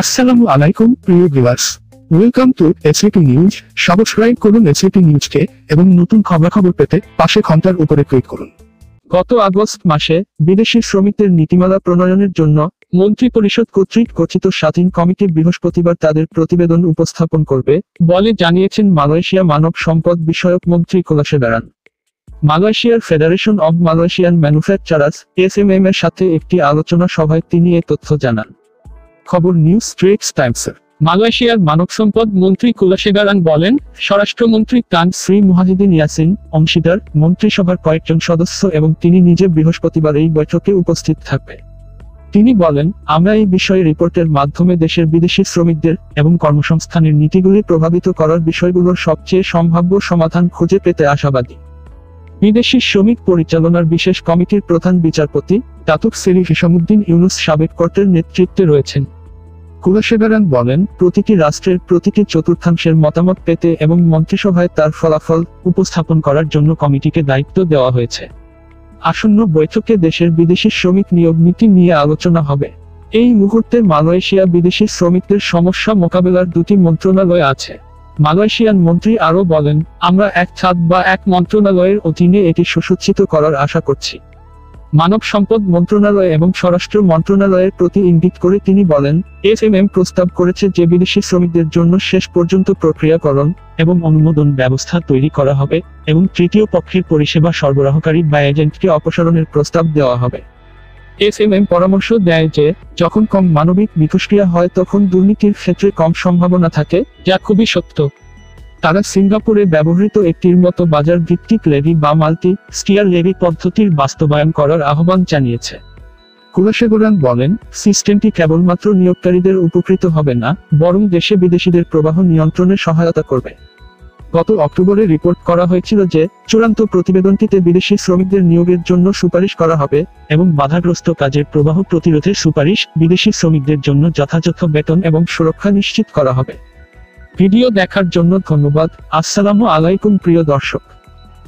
আসসালামু আলাইকুম, প্রিয় viewers. Welcome to SAP news subscribe করুন এসএপি নিউজকে এবং নতুন খবরাখবর পেতে পাশে ঘণ্টার উপরে ক্লিক করুন। গত আগস্ট মাসে বিদেশি শ্রমিকদের নীতিমালা প্রণয়নের জন্য মন্ত্রিপরিষদ কর্তৃক গঠিত স্বাধীন কমিটি বৃহস্পতিবার তাদের প্রতিবেদন উপস্থাপন করবে বলে জানিয়েছেন মালয়েশিয়া মানব সম্পদ বিষয়ক মন্ত্রী কোলাসে বেড়ান মালয়েশিয়ার federation of Malaysian manufacturers SMM এর সাথে একটি আলোচনা সভায় তিনি এ তথ্য জানান। খবর নিউজ স্ট্রেটস টাইমসের মালয়েশিয়ার মানব সম্পদ মন্ত্রী কুলাশেগারান বলেন, স্বরাষ্ট্রমন্ত্রী তান শ্রী মুহাজিদিন ইয়াসিন, অংশীদার, মন্ত্রিসভার কয়েকজন সদস্য এবং তিনি নিজে বৃহস্পতিবার এই বৈঠকে উপস্থিত থাকবে। তিনি বলেন, আমরা এই বিষয়ে রিপোর্টের মাধ্যমে দেশের বিদেশি শ্রমিকদের এবং কর্মসংস্থানের নীতিগুলি প্রভাবিত করার বিষয়গুলোর সবচেয়ে সম্ভাব্য সমাধান খুঁজে পেতে আশাবাদী। বিদেশি শ্রমিক পরিচালনার বিশেষ কমিটির প্রধান বিচারপতি তাতুক সেরি হিসামুদ্দিন ইউনুস সাবেক কোর্টের নেতৃত্বে রয়েছেন। কুলাশেগারান বলেন, প্রতিটি রাষ্ট্রের প্রতিটি চতুর্থাংশের মতামত পেতে এবং মন্ত্রিসভায় তার ফলাফল উপস্থাপন করার জন্য কমিটিকে দায়িত্ব দেওয়া হয়েছে। আসন্ন বৈঠকে দেশের বিদেশি শ্রমিক নিয়োগ নীতি নিয়ে আলোচনা হবে। এই মুহূর্তে মালয়েশিয়া বিদেশি শ্রমিকদের সমস্যা মোকাবেলার দুটি মন্ত্রণালয় আছে। মালয়েশিয়ান মন্ত্রী আরও বলেন, আমরা এক ছাদ বা এক মন্ত্রণালয়ের অধীনে এটি সুসজ্জিত করার আশা করছি। মানব সম্পদ মন্ত্রণালয় এবং স্বরাষ্ট্র মন্ত্রণালয়ের প্রতি ইঙ্গিত করে তিনি বলেন এসএমএম প্রস্তাব করেছে যে বিদেশি শ্রমিকদের জন্য শেষ পর্যন্ত প্রক্রিয়াকরণ এবং অনুমোদন ব্যবস্থা তৈরি করা হবে এবং তৃতীয় পক্ষের পরিষেবা সরবরাহকারী বা এজেন্টকে অপসারণের প্রস্তাব দেওয়া হবে। এসএমএম পরামর্শ দেয় যে, যখন কম মানবিক মিথস্ক্রিয়া হয় তখন দুর্নীতির ক্ষেত্রে কম সম্ভাবনা থাকে, যা খুবই সত্য। তারা সিঙ্গাপুরে ব্যবহৃত একটির মতো বাজার ভিত্তিক লেভি বা মাল্টি স্টিয়ার লেভি পদ্ধতির বাস্তবায়ন করার আহ্বান জানিয়েছে। কুলাশেগোরান বলেন, সিস্টেমটি কেবলমাত্র নিয়োগকারীদের উপকৃত হবে না, বরং দেশে বিদেশিদের প্রবাহ নিয়ন্ত্রণে সহায়তা করবে। গত অক্টোবরে রিপোর্ট করা হয়েছিল যে, চূড়ান্ত প্রতিবেদনটিতে বিদেশি শ্রমিকদের নিয়োগের জন্য সুপারিশ করা হবে এবং বাধাগ্রস্ত কাজের প্রবাহ প্রতিরোধের সুপারিশ বিদেশি শ্রমিকদের জন্য যথাযথ বেতন এবং সুরক্ষা নিশ্চিত করা হবে। ভিডিও দেখার জন্য ধন্যবাদ। আসসালামু আলাইকুম, প্রিয় দর্শক।